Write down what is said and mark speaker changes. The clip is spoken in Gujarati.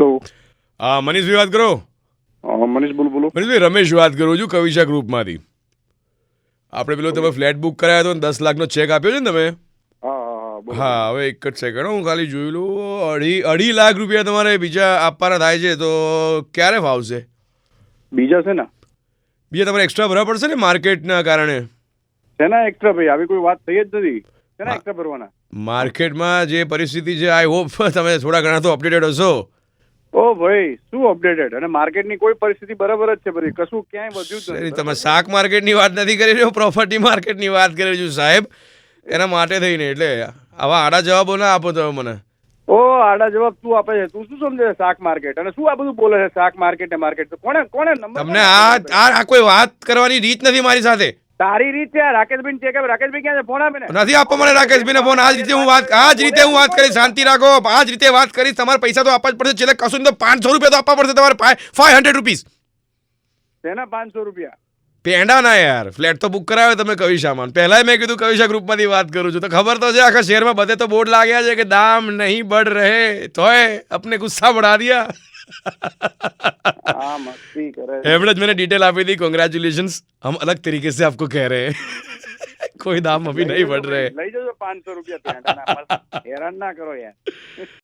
Speaker 1: હેલો
Speaker 2: હા મનીષભાઈ વાત કરો.
Speaker 1: મનીષ બોલ બોલો.
Speaker 2: મનીષભાઈ રમેશ વાત કરું છું કવિશા ગ્રુપમાંથી. આપણે પેલો તમે ફ્લેટ બુક કરાયો હતો ને દસ લાખનો ચેક આપ્યો છે ને તમે?
Speaker 1: હા
Speaker 2: હવે એક જ સેકન્ડ હું ખાલી જોઈ લઉં. અઢી અઢી લાખ રૂપિયા તમારે બીજા આપવાના થાય છે તો ક્યારે ફાવશે?
Speaker 1: બીજા છે ને?
Speaker 2: બીજા તમારે એક્સ્ટ્રા ભરવા પડશે ને માર્કેટના કારણે?
Speaker 1: શેના એક્સ્ટ્રા ભાઈ આવી કોઈ વાત થઈ જ નથી. શેના એક્સ્ટ્રા ભરવાના.
Speaker 2: માર્કેટમાં જે પરિસ્થિતિ છે આઈ હોપ તમે થોડા ઘણા તો અપડેટેડ હશો.
Speaker 1: ઓ ભાઈ શું અપડેટેડ અને માર્કેટની કોઈ પરિસ્થિતિ બરાબર જ છે ભાઈ કશું ક્યાંય વધ્યું જ નથી.
Speaker 2: તમે શાક માર્કેટની વાત નથી કરી રહ્યો પ્રોપર્ટી માર્કેટની વાત કરી રહ્યો છું સાહેબ. એના માટે થઈને એટલે આવા આડા જવાબો ના આપો તમે મને.
Speaker 1: ઓ આડા જવાબ તું આપે છે. તું શું સમજે છે શાક માર્કેટ અને શું આ બધું બોલે છે શાક માર્કેટ ને માર્કેટ કોણે કોણે
Speaker 2: તમને આ આ કોઈ વાત કરવાની રીત નથી મારી સાથે.
Speaker 1: સારી રીતે છે રાકેશભાઈ ચેક આપ રાકેશભાઈ ક્યાં છે? ફોન આપે
Speaker 2: નથી આપવા મને રાકેશભાઈને ફોન. આજ રીતે હું વાત આજ રીતે હું વાત કરી શાંતિ રાખો. આજ રીતે વાત કરી તમારે પૈસા તો આપવા જ પડશે. છેલ્લે કશું તો પાંચસો રૂપિયા તો આપવા પડશે તમારે. ફાઈવ હંડ્રેડ રૂપીસ
Speaker 1: તેના પાંચસો રૂપિયા?
Speaker 2: પેંડા ના યાર. ફ્લેટ તો બુક કરાવ્યો તમે કવિશા માન પહેલા મેં કીધું કવિશા ગ્રુપમાંથી વાત કરું છું. તો ખબર તો છે આખા શહેરમાં બધે તો બોર્ડ લાગ્યા છે કે દામ નહીં બઢ રહે. તોય
Speaker 1: અપને ગુસ્સા બઢા દિયા.
Speaker 2: एवरेज मैंने डिटेल आपी थी कॉन्ग्रेचुलेशन हम अलग तरीके से आपको कह रहे हैं कोई दाम अभी नहीं बढ़ रहे
Speaker 1: લઈ જજો પાંચસો રૂપિયા પેંડાના. હેરાન ના કરો યાર